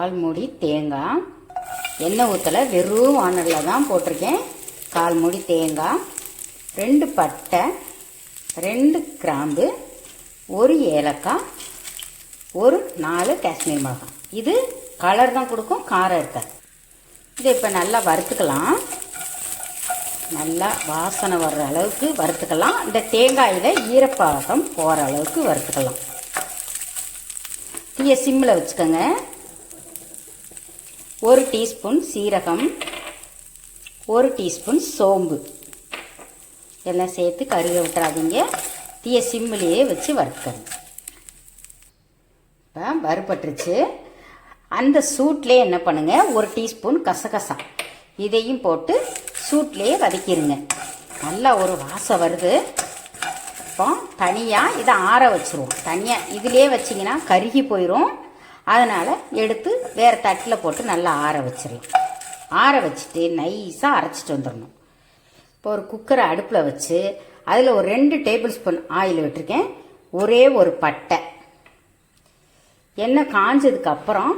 கால் மூடி தேங்காய். எண்ணெய் ஊற்றலை வெறும் வானலில் தான் போட்டிருக்கேன். கால் மூடி தேங்காய். ரெண்டு பட்டை. ரெண்டு கிராம்பு. ஒரு ஏலக்காய். ஒரு நாலு காஷ்மீர் மிளகாய். இது கலர் தான் கொடுக்கும் காரம் இருக்காது. இதை இப்போ நல்லா வறுத்துக்கலாம். நல்லா வாசனை வர்ற அளவுக்கு வறுத்துக்கலாம். இந்த தேங்காயில் ஈரப்பாகம் போகிற அளவுக்கு வறுத்துக்கலாம். தீய சிம்மில் வச்சுக்கோங்க. ஒரு டீஸ்பூன் சீரகம் ஒரு டீஸ்பூன் சோம்பு. எல்லாம் சேர்த்து கருக விட்டுறாதீங்க. தீய சிம்மிலேயே வச்சு வறுத்துக்கணும் இப்போ வறுபட்டுருச்சு. அந்த சூட்லேயே என்ன பண்ணுங்கள் ஒரு டீஸ்பூன் கசகசா. இதையும் போட்டு சூட்லேயே வதக்கிடுங்க நல்லா ஒரு வாசம் வருது. இப்போ தனியாக இதை ஆற வச்சுருவோம். தனியாக இதிலே வச்சிங்கன்னா கருகி போயிடும் அதனால் எடுத்து வேறு தட்டில் போட்டு நல்லா ஆற வச்சிடலாம் ஆற வச்சுட்டு நைஸாக அரைச்சிட்டு வந்துடணும் இப்போ ஒரு குக்கரை அடுப்பில் வச்சு அதில் ஒரு ரெண்டு டேபிள் ஸ்பூன் ஆயில் விட்டுருக்கேன். ஒரே ஒரு பட்டை. எண்ணெய் காஞ்சதுக்கு அப்புறம்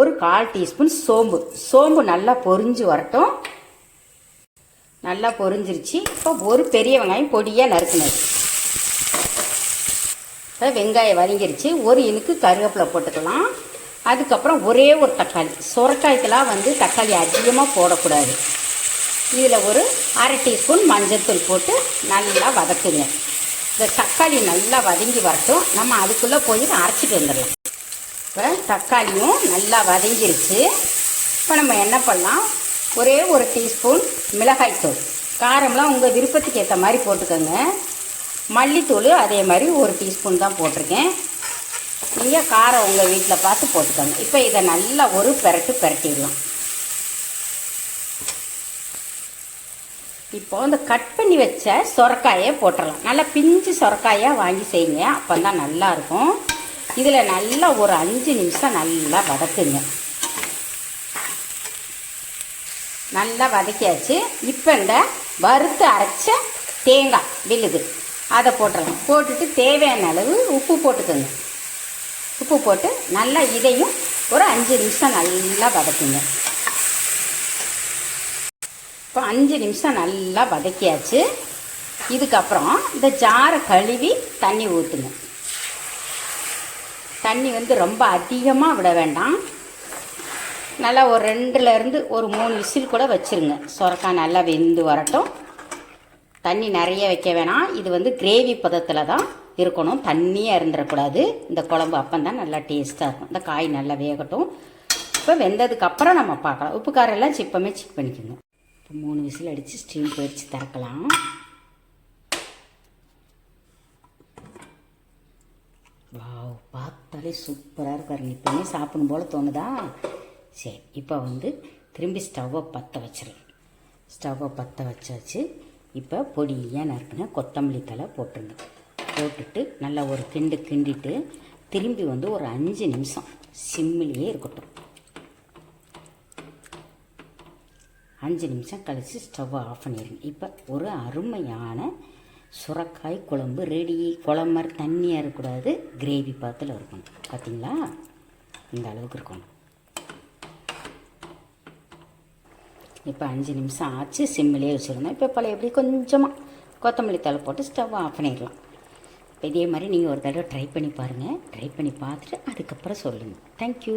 ஒரு கால் டீஸ்பூன் சோம்பு. சோம்பு நல்லா பொரிஞ்சு வரட்டும். நல்லா பொரிஞ்சிருச்சு. இப்போ ஒரு பெரிய வெங்காயம் பொடியாக நறுக்குனது. இப்போ வெங்காயம் வதங்கிருச்சு. ஒரு இனுக்கு கருவேப்பிலை போட்டுக்கலாம். அதுக்கப்புறம் ஒரே ஒரு தக்காளி. சுரக்காய்க்கெல்லாம் வந்து தக்காளி அதிகமாக போடக்கூடாது. இதில் ஒரு அரை டீஸ்பூன் மஞ்சள்தூள் போட்டு நல்லா வதக்குங்க. இந்த தக்காளி நல்லா வதங்கி வரட்டும். நம்ம அதுக்குள்ளே போய் அரைச்சிட்டு வந்துடலாம். இப்போ தக்காளியும் நல்லா வதங்கிருச்சு. இப்போ நம்ம என்ன பண்ணலாம்? ஒரே ஒரு டீஸ்பூன் மிளகாய்த்தூள் காரம்லாம் உங்கள் விருப்பத்துக்கு ஏற்ற மாதிரி போட்டுக்கோங்க. மல்லித்தூள் அதே மாதிரி ஒரு டீஸ்பூன் தான் போட்டிருக்கேன். நீங்கள் காரம் உங்கள் வீட்டில் பார்த்து போட்டுக்கோங்க. இப்போ இதை நல்லா ஒரு பெரட்டு பெரட்டிடலாம். இப்போ இந்த கட் பண்ணி வச்ச சொரக்காயை போட்டுடலாம். நல்லா பிஞ்சு சொரக்காயாக வாங்கி செய்யுங்க. அப்போ தான் நல்லாயிருக்கும் இதில் நல்லா ஒரு அஞ்சு நிமிஷம் நல்லா வதக்குங்க. நல்லா வதக்கியாச்சு. இப்போ இந்த வறுத்து அரைச்ச தேங்காய் விழுது. அதை போட்டுடலாம். போட்டுட்டு தேவையான அளவு உப்பு போட்டுக்கோங்க. உப்பு போட்டு நல்லா இதையும் ஒரு அஞ்சு நிமிஷம் நல்லா வதக்குங்க. இப்போ அஞ்சு நிமிஷம் நல்லா வதக்கியாச்சு. இதுக்கப்புறம் இந்த ஜாரை கழுவி தண்ணி ஊற்றுங்க தண்ணி வந்து ரொம்ப அதிகமாக விட வேண்டாம். நல்லா ஒரு ரெண்டுலேருந்து ஒரு மூணு விசில் கூட வச்சுருங்க. சுரக்காய் நல்லா வெந்து வரட்டும். தண்ணி நிறைய வைக்க வேணாம். இது வந்து கிரேவி பதத்தில் தான் இருக்கணும். தண்ணியாக இருந்துடக்கூடாது இந்த குழம்பு அப்பந்தான் நல்லா டேஸ்ட்டாக இருக்கும். இந்த காய் நல்லா வேகட்டும். இப்போ வெந்ததுக்கப்புறம் நம்ம பார்க்கலாம். உப்பு காரம் எல்லாம் சிப்பமே செக் பண்ணிக்கணும். இப்போ மூணு விசில் அடித்து ஸ்டீம் போயிடுச்சு. திறக்கலாம். வாவ் பார்த்தாலே சூப்பராக இருக்காருங்க இப்போமே சாப்பிடும் போல் தோணுதா? சரி இப்போ வந்து திரும்பி ஸ்டவ்வை பற்ற வச்சிடலாம். ஸ்டவ்வை பற்ற வச்சாச்சு. இப்போ பொடியாக நறுக்குன கொத்தமல்லி தலை போட்டுருங்க. போட்டுட்டு நல்லா ஒரு கிண்டு கிண்டிட்டு திரும்பி வந்து ஒரு அஞ்சு நிமிஷம் சிம்மிலேயே இருக்கட்டும். அஞ்சு நிமிஷம் கழித்து ஸ்டவ்வை ஆஃப் பண்ணிடுங்க இப்போ ஒரு அருமையான சுரக்காய் குழம்பு ரெடி குழம்பு மாதிரி தண்ணியாக இருக்கக்கூடாது. கிரேவி பாத்தில் இருக்கணும். பார்த்தீங்களா இந்த அளவுக்கு இருக்கணும். இப்போ அஞ்சு நிமிஷம் ஆச்சு சிம்மிலே வச்சுருந்தோம். இப்போ பழைய எப்படி கொஞ்சமாக கொத்தமல்லி தலை போட்டு ஸ்டவ் ஆஃப் பண்ணிடலாம். இப்போ இதே மாதிரி நீங்கள் ஒரு தடவை ட்ரை பண்ணி பாருங்கள் ட்ரை பண்ணி பார்த்துட்டு அதுக்கப்புறம் சொல்லுங்கள் தேங்க்யூ